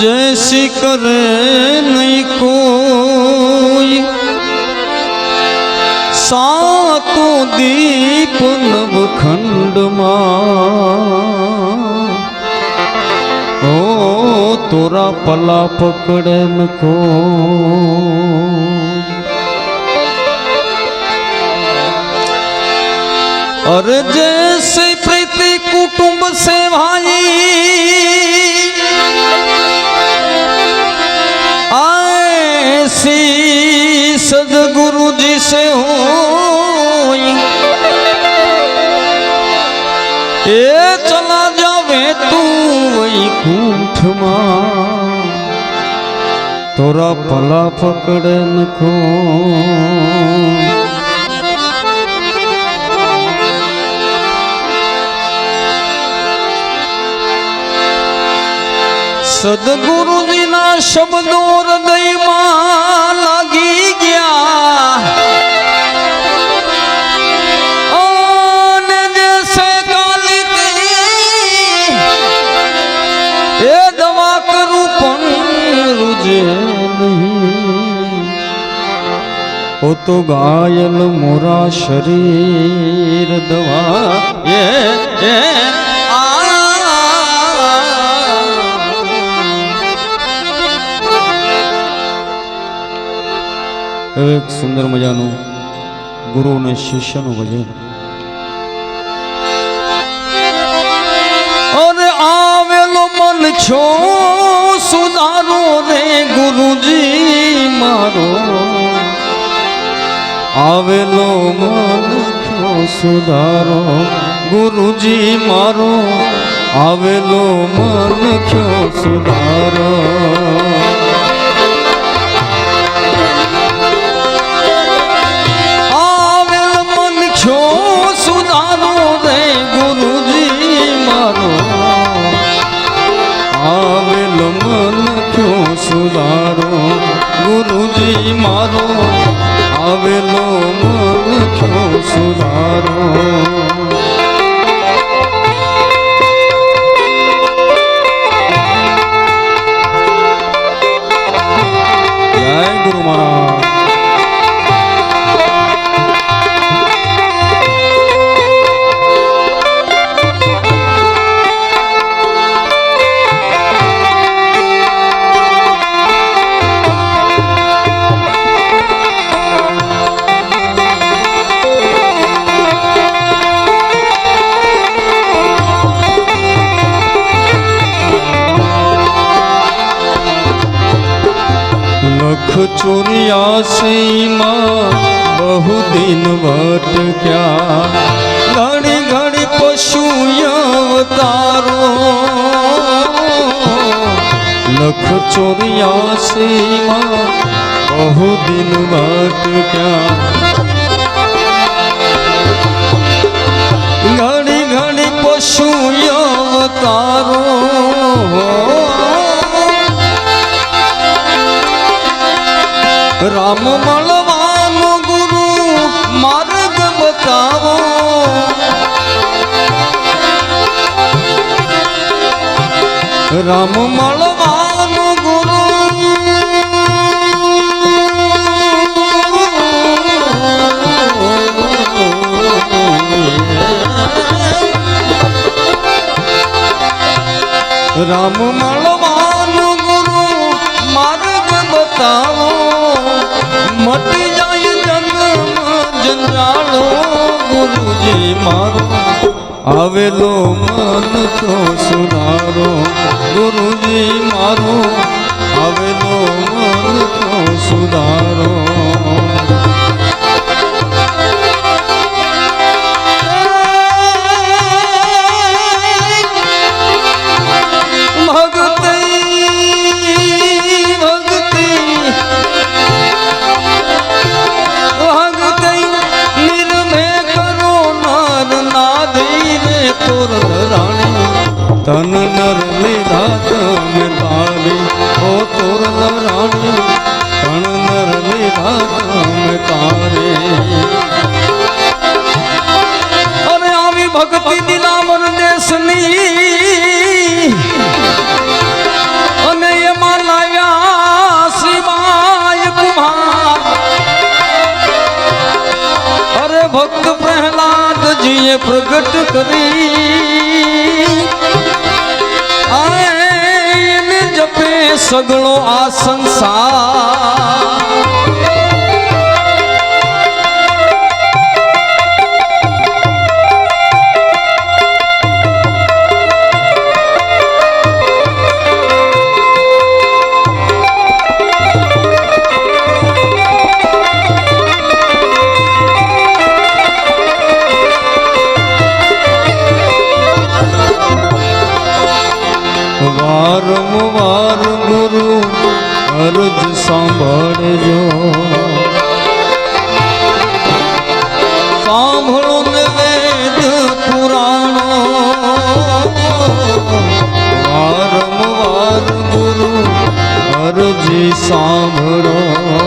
जैसी कर नहीं कोई। सातों दीप नव खंड ओ, तोरा पला पकड़न को। अरे जैसे प्रीति कुटुंब से भाई તોરા ભલા પકડે નખો. સદગુરુજીના શબ્દો હૃદયમાં લાગી ગયા. અને ઓ તો ગાયલ મોરા શરીર દવા એ એક સુંદર મજાનું ગુરુ અને શિષ્યનું ભજન. આવેલો મન છો, સુધારો રે ગુરુજી મારો. આવેલો મન છો સુધારો. ગુરુજી મારો, આવેલો મન છો સુધારો. આવેલ મન છો સુધારો રે ગુરુજી મારો. આવેલ મન સુધારો. ગુરુજી મારો આવેલો મન સુધારો. લખ ચોર્યાસી માં બહુ દિન ભટક્યા ઘણી ઘણી પશુ અવતારો લખ ચોર્યાસી માં બહુ દિન ભટક્યા ઘણી ઘણી પશુ અવતારો રામ મળવાનો ગુરુ માર્ગ બતાવો. રામ મળવાનો ગુરુ રામ મળવાનો ગુરુ માર્ગ બતાવો. મટી જાય જન્મ જંજાળો, ગુરુજી મારો. આવેલો મન છો સુધારો ગુરુજી મારો. આવેલો મન છો સુધારો ગુરુએ પ્રગટ કરી. આ એને જપે સગળો આ સંસાર. ગુરુ અરજ સાંભળજો. સાંભળો ને વેદ પુરાણો. વારંવાર ગુરુ અરજી સાંભળો.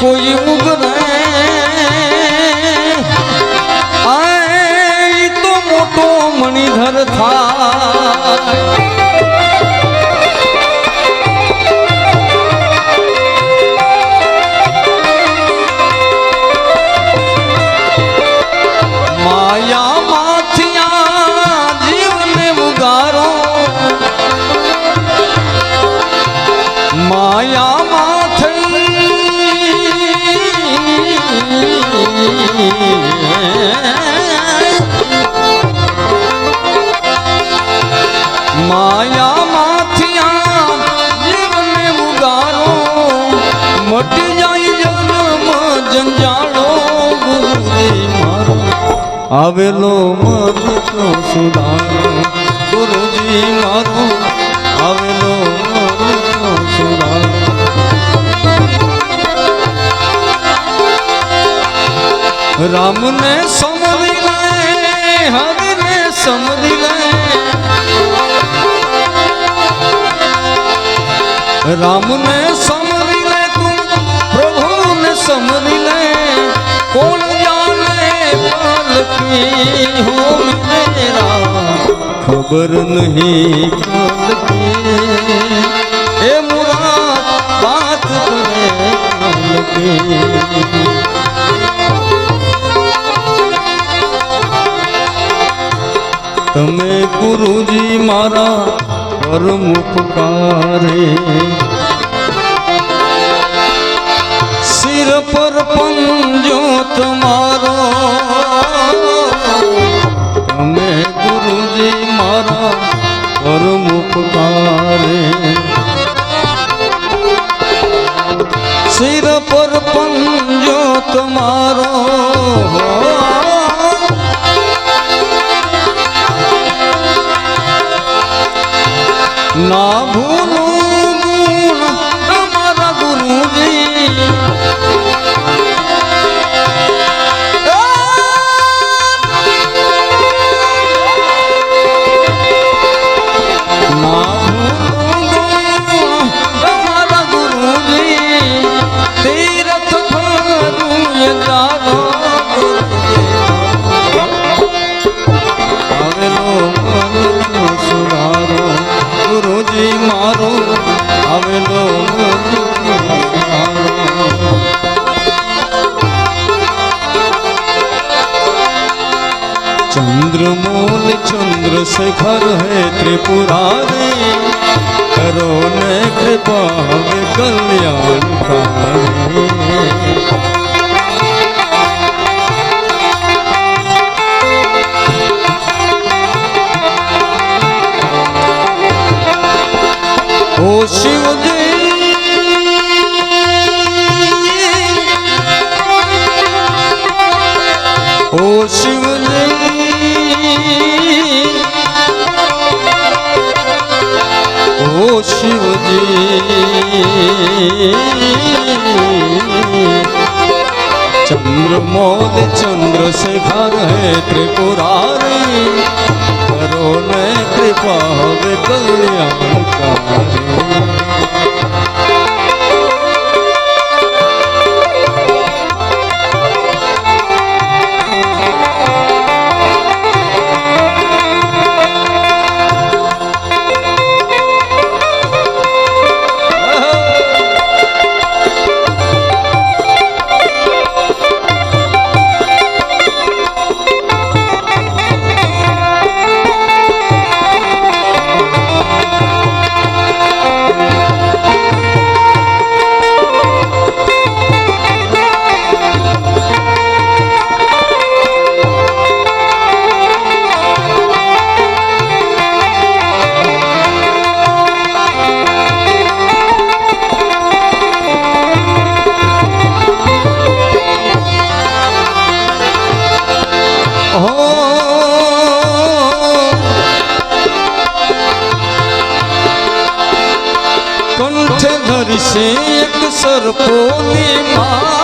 કોઈ ઈ તો મોટો મણિધર થાય. માયા માયા ઉગારો મટી જાય જન્મ જંજાળો મારો આવેલો મરતો સુધારો. રામને સમજી લે, હરિને સમજી લે. રામને સમજી લે તું, પ્રભુને સમજી લે. કોણ જાને પાલકી હું મેરા? ખબર નહીં કલ ગુરુજી મારા પરમ ઉપકારે સિર પર પંજો કોઈ મારું આવેલો ચંદ્રમૂલ ચંદ્ર શેખર હે ત્રિપુરારી. કરો ને કૃપા કલ્યાણ શિવજી ઓ શિવજી ઓ શિવજી ચંદ્રમોલ ચંદ્રશેખર હે ત્રિપુરારી કરો ને કૃપા હવે કલ્યાણકારી સરપોની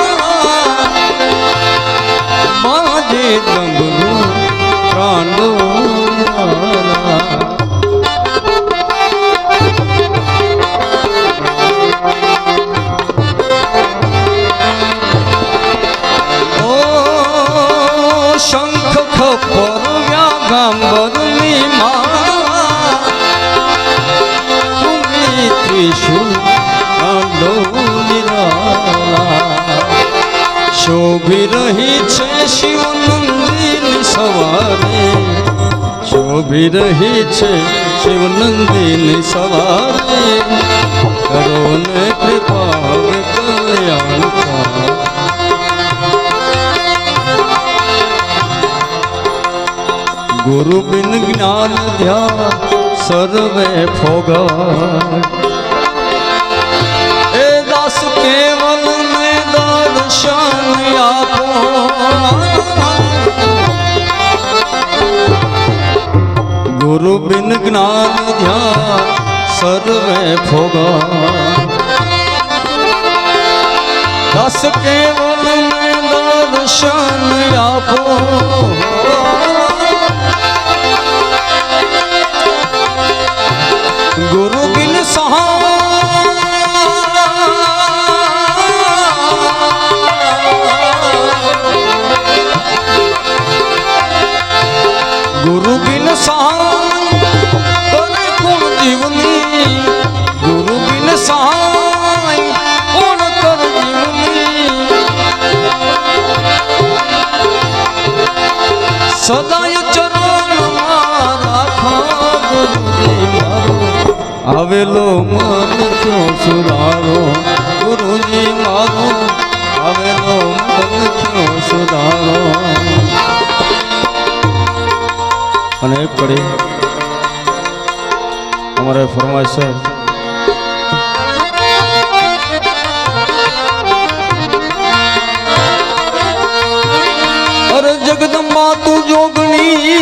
સવારે શોભી રહી છે શિવનંદિની સવારે. કરો ને કૃપા કલ્યાણ ગુરુ બિન જ્ઞાન ધ્યાન સર્વે ફોગા બિન જ્ઞાન ધ્યાન સર્વે ફોગા દસ કેવલ દર્શન આપો આવેલો મન ક્યો સુધારો? ગુરુજી મારો આવેલો મન ક્યો સુધારો? અને એક પડી અમારે ફરમાઈશ છે જગદંબા તું જોગણી